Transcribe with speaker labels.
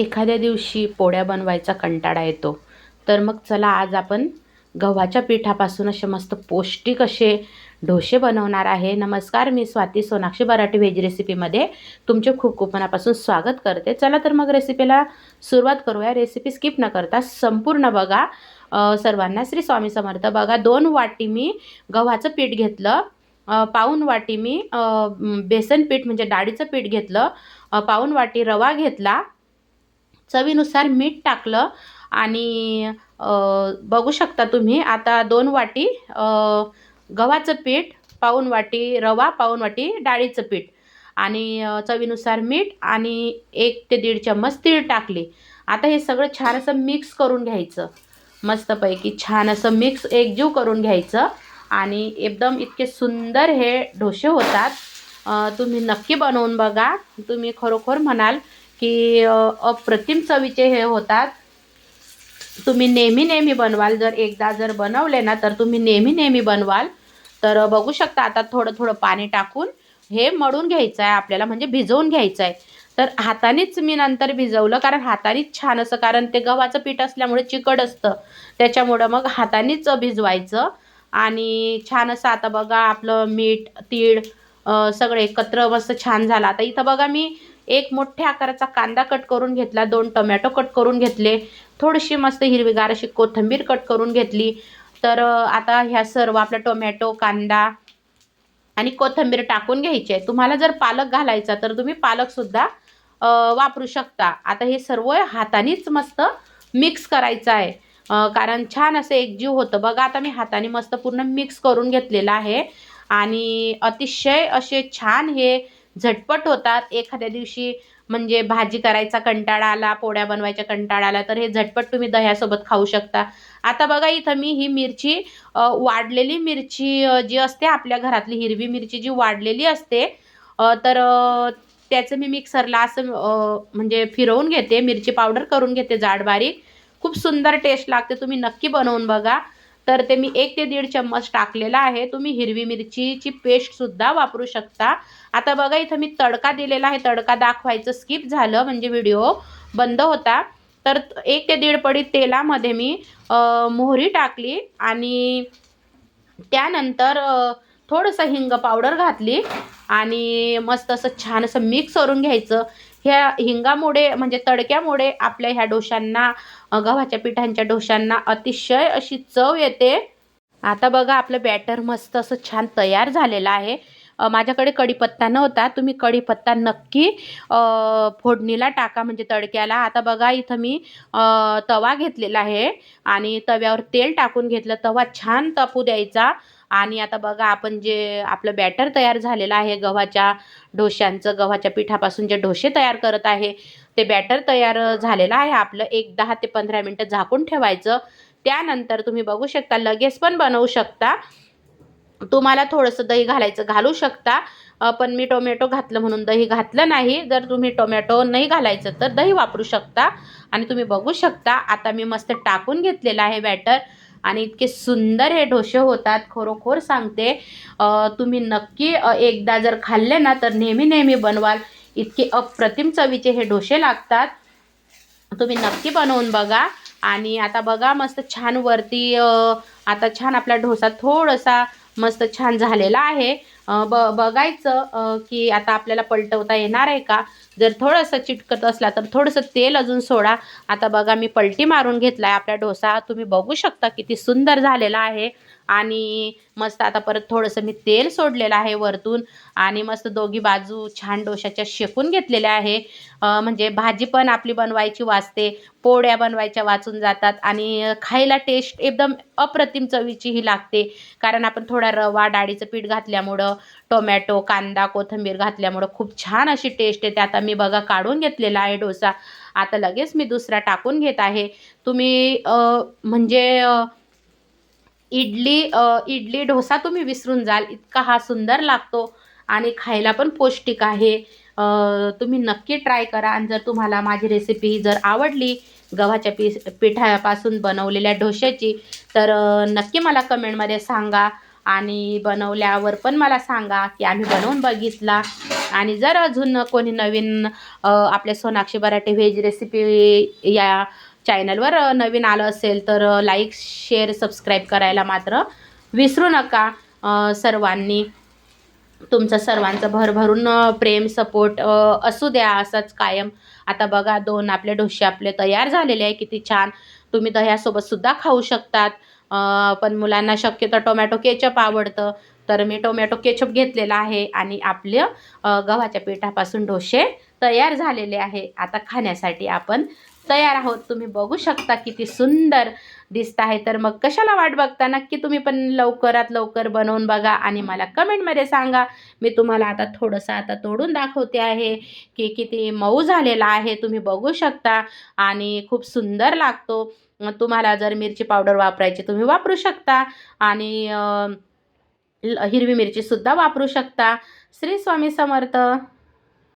Speaker 1: एखाद्या दिवशी पोळ्या बनवायचा कंटाळा येतो. तर मग चला आज आपण गव्हाच्या पिठापासून असे मस्त पौष्टिक असे ढोसे बनवणार आहे. नमस्कार मी स्वाती सोनाक्षी बराठी व्हेज रेसिपीमध्ये तुमचे खूप खूप मनापासून स्वागत करते. चला तर मग रेसिपीला सुरुवात करूया. रेसिपी स्किप न करता संपूर्ण बघा. सर्वांना श्री स्वामी समर्थ. बघा दोन वाटी मी गव्हाचं पीठ घेतलं. पाऊन वाटी मी बेसन पीठ म्हणजे डाळीचं पीठ घेतलं. पाऊन वाटी रवा घेतला. चवीनुसार मीठ टाकलं आणि बघू शकता तुम्ही आता दोन वाटी गव्हाचं पीठ पाऊन वाटी रवा पाऊन वाटी डाळीचं पीठ आणि चवीनुसार मीठ आणि एक ते दीड चम्मच तीळ टाकली. आता हे सगळं छान असं मिक्स करून घ्यायचं. मस्तपैकी छान असं मिक्स एकजीव करून घ्यायचं आणि एकदम इतके सुंदर हे ढोसे होतात. तुम्ही नक्की बनवून बघा. तुम्ही खरोखर म्हणाल की अप्रतिम चवीचे हे होतात. तुम्ही नेहमी नेहमी बनवाल. जर एकदा जर बनवले ना तर तुम्ही नेहमी नेहमी बनवाल. तर बघू शकता आता थोडं थोडं पाणी टाकून हे मळून घ्यायचं आहे आपल्याला म्हणजे भिजवून घ्यायचं आहे. तर हातानेच मी नंतर भिजवलं कारण हातानेच छान असं कारण ते गव्हाचं पीठ असल्यामुळे चिकट असतं. त्याच्यामुळं मग हातानेच भिजवायचं. आणि छान असं आता बघा आपलं मीठ तीळ सगळे सगळं एकत्र मस्त छान झालं. आता इथं बघा मी एक मोठ्या आकाराचा कांदा कट करून घेतला दोन टोमॅटो कट करून घेतले थोडीशी मस्त हिरवीगार अशी कोथिंबीर कट करून घेतली. तर आता ह्या सर्व आपला टोमॅटो कांदा आणि कोथिंबीर टाकून घ्यायची आहे. तुम्हाला जर पालक घालायचा तर तुम्ही पालकसुद्धा वापरू शकता. आता हे सर्व हातानेच मस्त मिक्स करायचं आहे. कारण छान असं एकजीव होतं. बघा आता मी हाताने मस्त पूर्ण मिक्स करून घेतलेलं आहे. आणि अतिशय असे छान हे झटपट होतात. एखाद्या दिवशी म्हणजे भाजी करायचा कंटाळा आला पोळ्या बनवायच्या कंटाळा आला तर हे झटपट तुम्ही दह्यासोबत खाऊ शकता. आता बघा इथं मी ही मिरची वाढलेली मिरची जी असते आपल्या घरातली हिरवी मिरची जी वाढलेली असते तर त्याचं मी मिक्सरला असं म्हणजे फिरवून घेते. मिरची पावडर करून घेते जाड बारीक खूप सुंदर टेस्ट लागते. तुम्ही नक्की बनवून बघा. तर ते मी एक ते दीड चम्मच टाकलेला आहे. तुम्ही हिरवी मिरचीची पेस्टसुद्धा वापरू शकता. आता बघा इथं मी तडका दिलेला आहे. तडका दाखवायचं स्किप झालं म्हणजे व्हिडिओ बंद होता. तर एक ते दीड पडी तेलामध्ये मी मोहरी टाकली आणि त्यानंतर थोडंसं हिंग पावडर घातली आणि मस्त असं छान असं मिक्स करून घ्यायचं. ह्या हिंगामुळे म्हणजे तडक्यामुळे आपल्या ह्या डोशांना गव्हाच्या पिठांच्या डोशांना अतिशय अशी चव येते. आता बघा आपलं बॅटर मस्त असं छान तयार झालेलं आहे. माझ्याकडे कढीपत्ता नव्हता. तुम्ही कढीपत्ता नक्की फोडणीला टाका म्हणजे तडक्याला. आता बघा इथं मी तवा घेतलेला आहे आणि तव्यावर तेल टाकून घेतलं. तवा छान तापू द्यायचा. आणि आता बघा आपण जे आपलं बॅटर तयार झालेलं आहे गव्हाच्या डोश्यांचं गव्हाच्या पिठापासून जे ढोसे तयार करत आहे ते बॅटर तयार झालेलं आहे. आपलं एक दहा ते पंधरा मिनटं झाकून ठेवायचं. त्यानंतर तुम्ही बघू शकता लगेच पण बनवू शकता. तुम्हाला थोडंसं दही घालायचं घालू शकता. पण मी टोमॅटो घातलं म्हणून दही घातलं नाही. जर तुम्ही टोमॅटो नाही घालायचं तर दही वापरू शकता. आणि तुम्ही बघू शकता आता मी मस्त टाकून घेतलेलं आहे बॅटर आणि इतके सुंदर हे डोसे होतात खरोखर सांगते. तुम्ही नक्की एकदा जर खाल्ले ना तर नेहमी नेहमी बनवाल. इतके अप्रतिम चवीचे हे डोसे लागतात. तुम्ही नक्की बनवून बघा. आणि आता बघा मस्त छान वरती आता छान आपला डोसा थोडासा मस्त छान झालेला आहे. ब बघायचं की आता आपल्याला पलटवता येणार आहे का? जर थोडंसं चिटकत असला तर थोडंसं तेल अजून सोडा. आता बघा मी पलटी मारून घेतला आहे आपला डोसा. तुम्ही बघू शकता किती सुंदर झालेला आहे. आणि मस्त आता परत थोडंसं मी तेल सोडलेलं आहे वरतून. आणि मस्त दोघी बाजू छान डोशाच्या शेकून घेतलेल्या आहे. म्हणजे भाजी पण आपली बनवायची वाचते. पोळ्या बनवायच्या वाचून जातात. आणि खायला टेस्ट एकदम अप्रतिम चवीची ही लागते. कारण आपण थोडा रवा डाळीचं पीठ घातल्यामुळं टोमॅटो कांदा कोथिंबीर घातल्यामुळं खूप छान अशी टेस्ट येते. आता मी बघा काढून घेतलेला आहे डोसा. आता लगेच मी दुसरा टाकून घेत आहे. तुम्ही म्हणजे इडली इडली डोसा तुम्ही विसरून जाल. इतका हा सुंदर लागतो आणि खायला पण पौष्टिक आहे. तुम्ही नक्की ट्राय करा. आणि जर तुम्हाला माझी रेसिपी जर आवडली गव्हाच्या पी पिठापासून बनवलेल्या डोश्याची तर नक्की मला कमेंटमध्ये सांगा. आणि बनवल्यावर पण मला सांगा की आम्ही बनवून बघितला. आणि जर अजून कोणी नवीन आपल्या सोनाक्षी बराटे व्हेज रेसिपी या चॅनलवर नवीन आलं असेल तर लाईक शेअर सबस्क्राईब करायला मात्र विसरू नका. सर्वांनी तुमचं सर्वांचं भरभरून प्रेम सपोर्ट असू द्या असंच कायम. आता बघा दोन आपले डोसे आपले तयार झालेले आहे. किती छान. तुम्ही दह्यासोबत सुद्धा खाऊ शकतात. पण मुलांना शक्यतो टोमॅटो केचप आवडतं. तर मी टोमॅटो केचप घेतलेला आहे आणि आपलं गव्हाच्या पिठापासून डोसे तयार झालेले आहे. आता खाण्यासाठी आपण तयार आहोत. तुम्ही बघू शकता किती सुंदर दिसत आहे. तर मग कशाला वाट बघता? नक्की तुम्ही पण लवकरात लवकर बनवून बघा आणि मला कमेंटमध्ये सांगा. मी तुम्हाला आता थोडंसं आता तोडून दाखवते आहे की किती मऊ झालेला आहे. तुम्ही बघू शकता आणि खूप सुंदर लागतो. तुम्हाला जर मिरची पावडर वापरायची तुम्ही वापरू शकता आणि हिरवी मिरचीसुद्धा वापरू शकता. श्री स्वामी समर्थ.